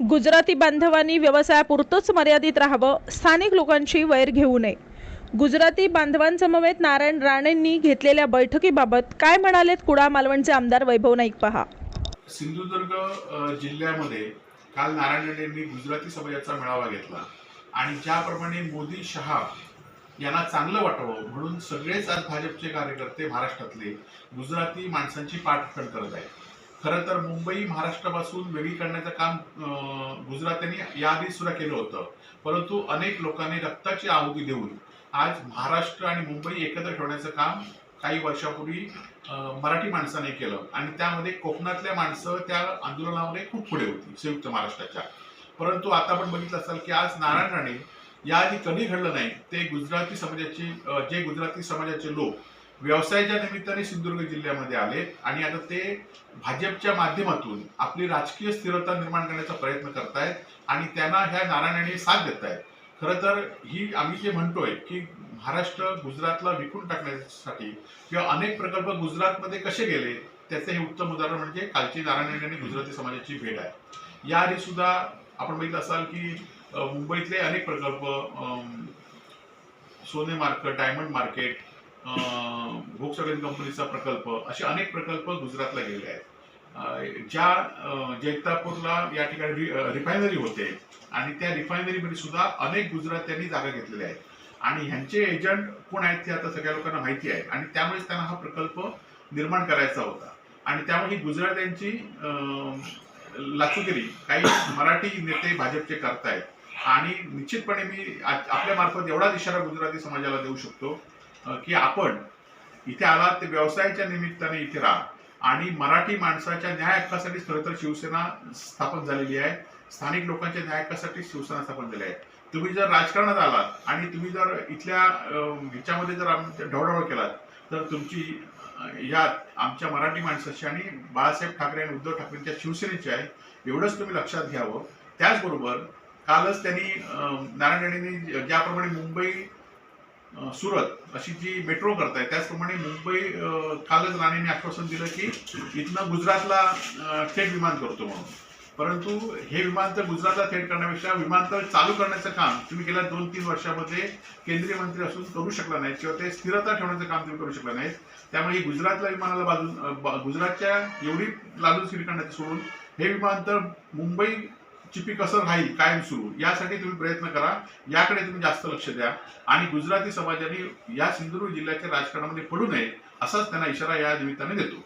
गुजराती बांधवांनी व्यवसायापुरतंच मर्यादित राहावं स्थानिक लोकांची वैर घेऊ नये. गुजराती बांधवांसमवेत नारायण राणेंनी घेतलेल्या बैठकीबाबत काय म्हणालेत कुडा मालवणचे आमदार वैभव नाईक पहा. सिंधुदुर्ग जिल्ह्यामध्ये काल नारायण राणेंनी गुजराती समाजाचा मेळावा घेतला. आणि ज्याप्रमाणे मोदी शहा यांना चांगलं वाटावं म्हणून सगळेच आज भाजपचे कार्यकर्ते महाराष्ट्रातले गुजराती माणसांची पाठखण करत आहेत. खरं तर मुंबई महाराष्ट्रापासून वेगळी करण्याचं काम गुजरात्यांनी याआधी सुद्धा केलं होतं. परंतु अनेक लोकांनी रक्ताची आहुती देऊन आज महाराष्ट्र आणि मुंबई एकत्र ठेवण्याचं काम काही वर्षापूर्वी मराठी माणसाने केलं. आणि त्यामध्ये कोकणातल्या माणसं त्या आंदोलनामध्ये खूप पुढे होती संयुक्त महाराष्ट्राच्या. परंतु आता आपण बघितलं असाल की आज नारायण राणे याआधी कधी घडलं नाही ते गुजराती समाजाचे जे गुजराती समाजाचे लोक व्यवसायाच्या निमित्ताने सिंधुदुर्ग जिल्ह्यामध्ये आले आणि आता ते भाजपच्या माध्यमातून आपली राजकीय स्थिरता निर्माण करण्याचा प्रयत्न करतायत आणि त्यांना ह्या नारायणाने साथ देत आहेत खरं तर ही आम्ही जे म्हणतोय की महाराष्ट्र गुजरातला विकून टाकण्यासाठी किंवा अनेक प्रकल्प गुजरातमध्ये कसे गेले त्याचे हे उत्तम उदाहरण म्हणजे कालची नारायण आणि गुजराती समाजाची भेट आहे. याआधी सुद्धा आपण बघितलं असाल की मुंबईतले अनेक प्रकल्प सोने मार्केट डायमंड मार्केट व्होक्सवॅगन कंपनीचा प्रकल्प असे अनेक प्रकल्प गुजरातला गेले आहेत. ज्या जैतापूरला या ठिकाणी रिफायनरी होते आणि त्या रिफायनरीमध्ये सुद्धा अनेक गुजरात्यांनी जागा घेतलेल्या आहेत. आणि ह्यांचे एजंट कोण आहेत ते आता सगळ्या लोकांना माहिती आहे. आणि त्यामुळेच त्यांना हा प्रकल्प निर्माण करायचा होता. आणि त्यामुळे ही गुजरात्यांची लाचुगिरी काही मराठी नेते भाजपचे करतायत. आणि निश्चितपणे मी आपल्या मार्फत एवढाच इशारा गुजराती समाजाला देऊ शकतो की आपण इथे आलात ते व्यवसायाच्या निमित्ताने इथे राहा. आणि मराठी माणसाच्या न्याय हक्कासाठी खरं तर शिवसेना स्थापन झालेली आहे. स्थानिक लोकांच्या न्याय हक्कासाठी शिवसेना स्थापन झाली आहे. तुम्ही जर राजकारणात आलात आणि तुम्ही जर इथल्या ह्याच्यामध्ये जर आम- ढवढावळ केलात तर तुमची यात आमच्या मराठी माणसाची आणि बाळासाहेब ठाकरे आणि उद्धव ठाकरेंच्या शिवसेनेची आहे. एवढंच तुम्ही लक्षात घ्यावं. त्याचबरोबर कालच त्यांनी नारायण राणेंनी ज्याप्रमाणे मुंबई सुरत अशी जी मेट्रो करताय त्याचप्रमाणे मुंबई कालच राणेने आश्वासन दिलं की इथनं गुजरातला थेट विमान करतो म्हणून. परंतु हे विमानतळ गुजरातला थेट करण्यापेक्षा विमानतळ चालू करण्याचं काम तुम्ही गेल्या दोन तीन वर्षामध्ये केंद्रीय मंत्री असून करू शकला नाही किंवा ते स्थिरता ठेवण्याचं काम तुम्ही करू शकला नाही त्यामुळे ही गुजरातला विमानाला बाजून गुजरातच्या एवढी लालूचगिरी करण्याचं सोडून हे विमानतळ मुंबई चिपी कसं राहील कायम सुरू यासाठी तुम्ही प्रयत्न करा. याकडे तुम्ही जास्त लक्ष द्या. आणि गुजराती समाजाने या सिंधुदुर्ग जिल्ह्याच्या राजकारणामध्ये पडू नये असाच त्यांना इशारा या निमित्ताने देतो.